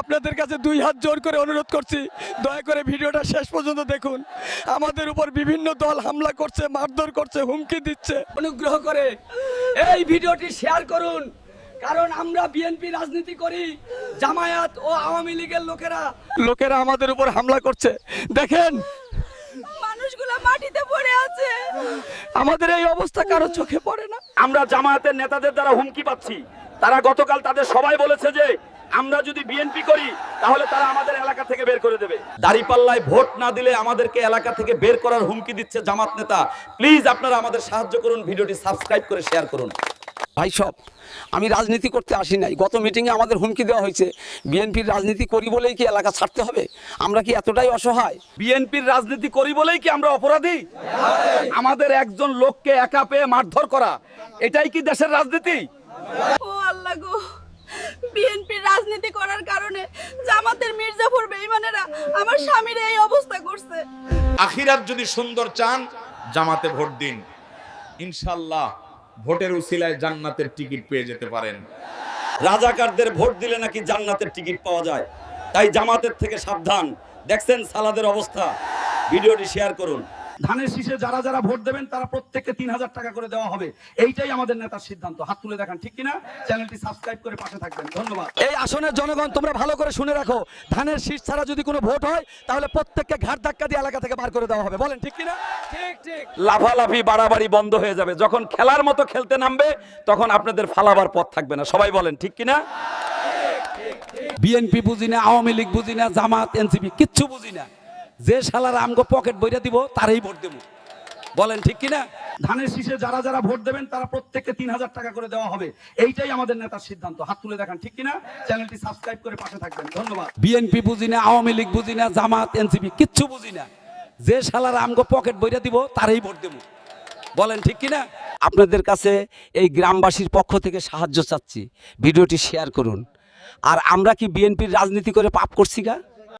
আপনাদের কাছে দুই হাত জোর করে অনুরোধ করছি দয়া করে ভিডিওটা শেষ পর্যন্ত দেখুন। আমাদের উপর বিভিন্ন দল হামলা করছে মারধর করছে হুমকি দিচ্ছে। অনুগ্রহ করে এই ভিডিওটি শেয়ার করুন কারণ আমরা বিএনপি রাজনীতি করি জামায়াত ও আওয়ামী লীগের লোকেরা। লোকেরা আমাদের উপর হামলা করছে। দেখেন মানুষগুলো মাটিতে পড়ে আছে। আমাদের এই অবস্থা কারও চোখে পড়ে না। আমরা জামায়াতের নেতাদের দ্বারা হুমকি পাচ্ছি। তারা গতকাল তাদের সবাই বলেছে যে আমরা যদি বিএনপি করি তাহলে তারা আমাদের এলাকা থেকে বের করে দেবে। দাড়িপাল্লায় ভোট না দিলে আমাদেরকে এলাকা থেকে বের করার হুমকি দিচ্ছে জামাত নেতা। প্লিজ আপনারা আমাদের সাহায্য করুন ভিডিওটি সাবস্ক্রাইব করে শেয়ার করুন। ভাই সব। আমি রাজনীতি করতে আসি নাই। গত মিটিংয়ে আমাদের হুমকি দেওয়া হয়েছে। বিএনপির রাজনীতি করি বলেই কি এলাকা ছাড়তে হবে? আমরা কি এতটাই অসহায়? বিএনপির রাজনীতি করি বলেই কি আমরা অপরাধী? আমাদের একজন লোককে একা পেয়ে মারধর করা এটাই কি দেশের রাজনীতি? ও আল্লাহ গো বিএনপির রাজনীতি করার কারণে জামাতের মির্জাফর বেঈমানেরা আমার স্বামীর এই অবস্থা করছে। আখিরাত যদি সুন্দর চান, জামাতে ভোট দিন। ইনশাল্লাহ ভোটের উসিলায় জান্নাতের টিকিট পেয়ে যেতে পারেন। রাজাকারদের ভোট দিলে নাকি জান্নাতের টিকিট পাওয়া যায়। তাই জামাতের থেকে সাবধান। দেখছেন সালাদের অবস্থা। ভিডিওটি শেয়ার করুন। ধানের শীষে যারা যারা ভোট দেবেন তারা প্রত্যেককে তিন হাজার টাকা করে দেওয়া হবে। এইটাই আমাদের নেতার সিদ্ধান্ত। হাত তুলে দেখান ঠিক কিনা? চ্যানেলটি সাবস্ক্রাইব করে পাশে থাকবেন। ধন্যবাদ। এই আসনের জনগণ তোমরা ভালো করে শুনে রাখো ধানের শীষ ছাড়া যদি কোনো ভোট হয় তাহলে প্রত্যেককে ঘাট ধাক্কা দিয়ে এলাকা থেকে বার করে দেওয়া হবে। বলেন ঠিক কিনা? ঠিক ঠিক। লাফালাফি বাড়াবাড়ি বন্ধ হয়ে যাবে। যখন খেলার মতো খেলতে নামবে তখন আপনাদের ফালাবার পথ থাকবে না। সবাই বলেন ঠিক কিনা? বিএনপি বুঝি না আওয়ামী লীগ বুঝি না জামাত এনসিপি কিচ্ছু বুঝি না। যে শালার আমগো পকেট বইরা দিব, তারই ভোট দেবো। বলেন ঠিক কিনা? ধানের শীষে যারা যারা ভোট দেবেন, তারা প্রত্যেককে তিন হাজার টাকা করে দেওয়া হবে। এইটাই আমাদের নেতার সিদ্ধান্ত। হাত তুলে দেখান, ঠিক কিনা? চ্যানেলটি সাবস্ক্রাইব করে পাশে থাকবেন। ধন্যবাদ। বিএনপি বুঝি না, আওয়ামী লীগ বুঝি না, জামাত এনসিপি কিচ্ছু বুঝি না। যে শালার আমগো পকেট বইরা দিব, তারই ভোট দেবো। বলেন ঠিক কিনা? আপনাদের কাছে এই গ্রামবাসীর পক্ষ থেকে সাহায্য চাচ্ছি। ভিডিওটি শেয়ার করুন। আর আমরা কি বিএনপির রাজনীতি করে পাপ করছি গা?